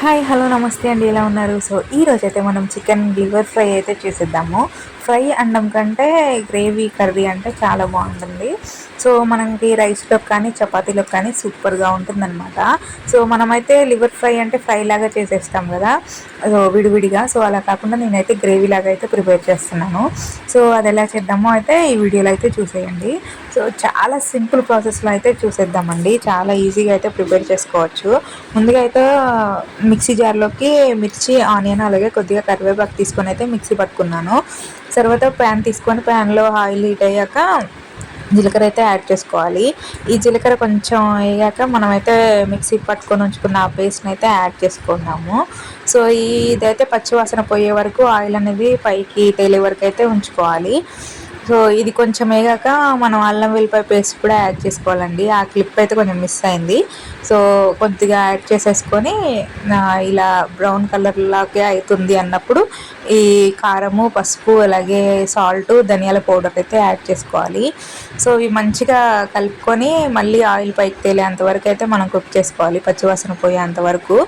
Hi hello నమస్తే అండి. ఎలా ఉన్నారు? సో ఈ రోజు అయితే మనం చికెన్ లివర్ ఫ్రై అయితే చేసేద్దాము. ఫ్రై అండం కంటే గ్రేవీ కర్రీ అంటే చాలా బాగుంటుంది. సో మనకి రైస్లో కానీ చపాతీలో కానీ సూపర్గా ఉంటుందన్నమాట. సో మనమైతే లివర్ ఫ్రై అంటే ఫ్రై లాగా చేసేస్తాం కదా. సో విడివిడిగా. సో అలా కాకుండా నేనైతే గ్రేవీ లాగా అయితే ప్రిపేర్ చేస్తున్నాను. సో అది ఎలా చేద్దామో అయితే ఈ వీడియోలో అయితే చూసేయండి. సో చాలా సింపుల్ ప్రాసెస్లో అయితే చూసేద్దామండి. చాలా ఈజీగా అయితే ప్రిపేర్ చేసుకోవచ్చు. ముందుగా అయితే మిక్సీ జార్లోకి మిర్చి ఆనియన్ అలాగే కొద్దిగా కరివేపాకు తీసుకొని అయితే మిక్సీ పట్టుకున్నాను. తర్వాత ప్యాన్ తీసుకొని ప్యాన్లో ఆయిల్ హీట్ అయ్యాక జీలకర్ర అయితే యాడ్ చేసుకోవాలి. ఈ జీలకర్ర కొంచెం వేయాక మనమైతే మిక్సీ పట్టుకొని ఉంచుకున్న ఆ పేస్ట్ని అయితే యాడ్ చేసుకున్నాము సో ఇదైతే పచ్చివాసన పోయే వరకు ఆయిల్ అనేది పైకి తేలే వరకు అయితే ఉంచుకోవాలి. సో ఇది కొంచెం వేగాక మనం అల్లం వెల్లిపాయ పేస్ట్ కూడా యాడ్ చేసుకోవాలండి. ఆ క్లిప్ అయితే కొంచెం మిస్ అయింది. సో కొద్దిగా యాడ్ చేసేసుకొని ఇలా బ్రౌన్ కలర్లోకి అవుతుంది అన్నప్పుడు ఈ కారము పసుపు అలాగే సాల్ట్ ధనియాల పౌడర్ అయితే యాడ్ చేసుకోవాలి. సో ఇవి మంచిగా కలుపుకొని మళ్ళీ ఆయిల్ పైకి తేలేంత వరకు అయితే మనం కుక్ చేసుకోవాలి. పచ్చివాసన పోయేంత వరకు.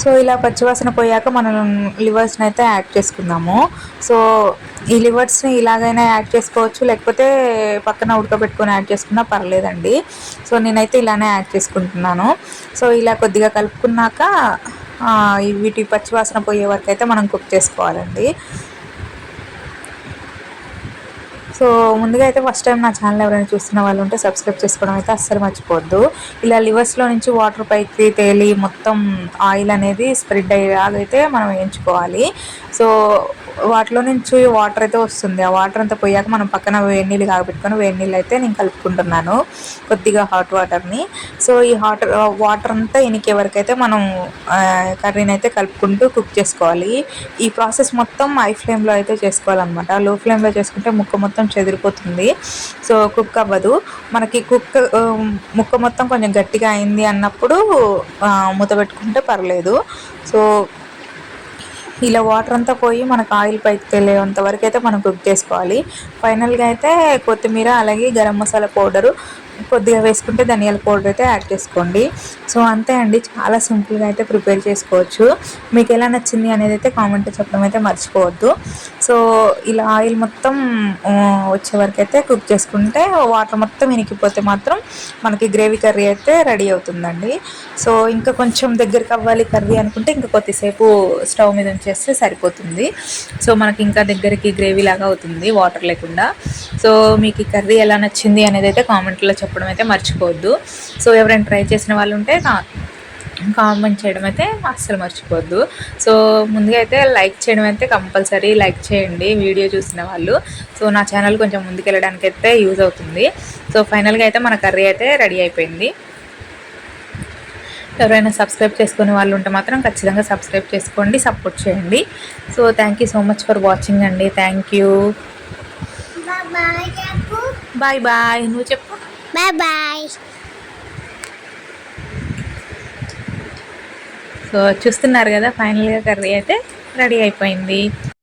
సో ఇలా పచ్చివాసన పోయాక మనం లివర్స్ని అయితే యాడ్ చేసుకుందాము. సో ఈ లివర్స్ని ఇలాగైనా యాడ్ చేసుకోవచ్చు లేకపోతే పక్కన ఉడకబెట్టుకొని యాడ్ చేసుకున్నా పర్లేదండి. సో నేనైతే ఇలానే యాడ్ చేసుకుంటున్నాను. సో ఇలా కొద్దిగా కలుపుకున్నాక వీటి పచ్చివాసన పోయే వరకు అయితే మనం కుక్ చేసుకోవాలండి. సో ముందుగా అయితే ఫస్ట్ టైం నా ఛానల్ ఎవరైనా చూస్తున్న వాళ్ళు ఉంటే సబ్స్క్రైబ్ చేసుకోవడం అయితే అస్సలు మర్చిపోవద్దు. ఇలా లివర్స్లో నుంచి వాటర్ పైకి తేలి మొత్తం ఆయిల్ అనేది స్ప్రెడ్ అయ్యేలాగైతే మనం వేయించుకోవాలి సో వాటిలో నుంచి వాటర్ అయితే వస్తుంది. ఆ వాటర్ అంతా పోయాక మనం పక్కన వేడి నీళ్ళు కాగబెట్టుకొని వేడి నీళ్ళు అయితే నేను కలుపుకుంటున్నాను. కొద్దిగా హాట్ వాటర్ని సో ఈ హాట్ వాటర్ అంతా ఇనికే వరకు అయితే మనం కర్రీని అయితే కలుపుకుంటూ కుక్ చేసుకోవాలి. ఈ ప్రాసెస్ మొత్తం హై ఫ్లేమ్లో అయితే చేసుకోవాలన్నమాట. లో ఫ్లేమ్లో చేసుకుంటే ముక్క మొత్తం చెదిరిపోతుంది. సో కుక్ అవ్వదు. మనకి కుక్ ముక్క మొత్తం కొంచెం గట్టిగా అయింది అన్నప్పుడు మూత పెట్టుకుంటే పర్లేదు. సో ఇలా వాటర్ అంతా పోయి మనకు ఆయిల్ పైకి తెలియంత వరకు అయితే మనం కుక్ చేసుకోవాలి. ఫైనల్గా అయితే కొత్తిమీర అలాగే గరం మసాలా పౌడరు కొద్దిగా వేసుకుంటే ధనియాల పౌడర్ అయితే యాడ్ చేసుకోండి. సో అంతే అండి. చాలా సింపుల్గా అయితే ప్రిపేర్ చేసుకోవచ్చు. మీకు ఎలా నచ్చింది అనేది అయితే కామెంట్ చెప్పడం అయితే మర్చిపోవద్దు. సో ఇలా ఆయిల్ మొత్తం వచ్చే వరకు అయితే కుక్ చేసుకుంటే వాటర్ మొత్తం ఇనికిపోతే మాత్రం మనకి గ్రేవీ కర్రీ అయితే రెడీ అవుతుందండి. సో ఇంకా కొంచెం దగ్గరికి అవ్వాలి కర్రీ అనుకుంటే ఇంకా కొద్దిసేపు స్టవ్ మీద ఉంచేస్తే సరిపోతుంది. సో మనకి ఇంకా దగ్గరికి గ్రేవీ లాగా అవుతుంది వాటర్ లేకుండా. సో మీకు ఈ కర్రీ ఎలా నచ్చింది అనేది అయితే కామెంట్లో చెప్పండి. అయితే మర్చిపోవద్దు సో ఎవరైనా ట్రై చేసిన వాళ్ళు ఉంటే కామెంట్ చేయడం అయితే అస్సలు మర్చిపోవద్దు సో ముందుగా అయితే లైక్ చేయడం అయితే కంపల్సరీ లైక్ చేయండి వీడియో చూసిన వాళ్ళు. సో నా ఛానల్ కొంచెం ముందుకెళ్ళడానికి అయితే యూజ్ అవుతుంది. సో ఫైనల్గా అయితే మన కర్రీ అయితే రెడీ అయిపోయింది. ఎవరైనా సబ్స్క్రైబ్ చేసుకునే వాళ్ళు ఉంటే మాత్రం ఖచ్చితంగా సబ్స్క్రైబ్ చేసుకోండి సపోర్ట్ చేయండి. So thank you so much for watching అండి. థ్యాంక్ యూ బాయ్ బాయ్ నువ్వు చెప్పు. బాయ్ బాయ్ సో చూస్తున్నారు కదా ఫైనల్గా కర్రీ అయితే రెడీ అయిపోయింది.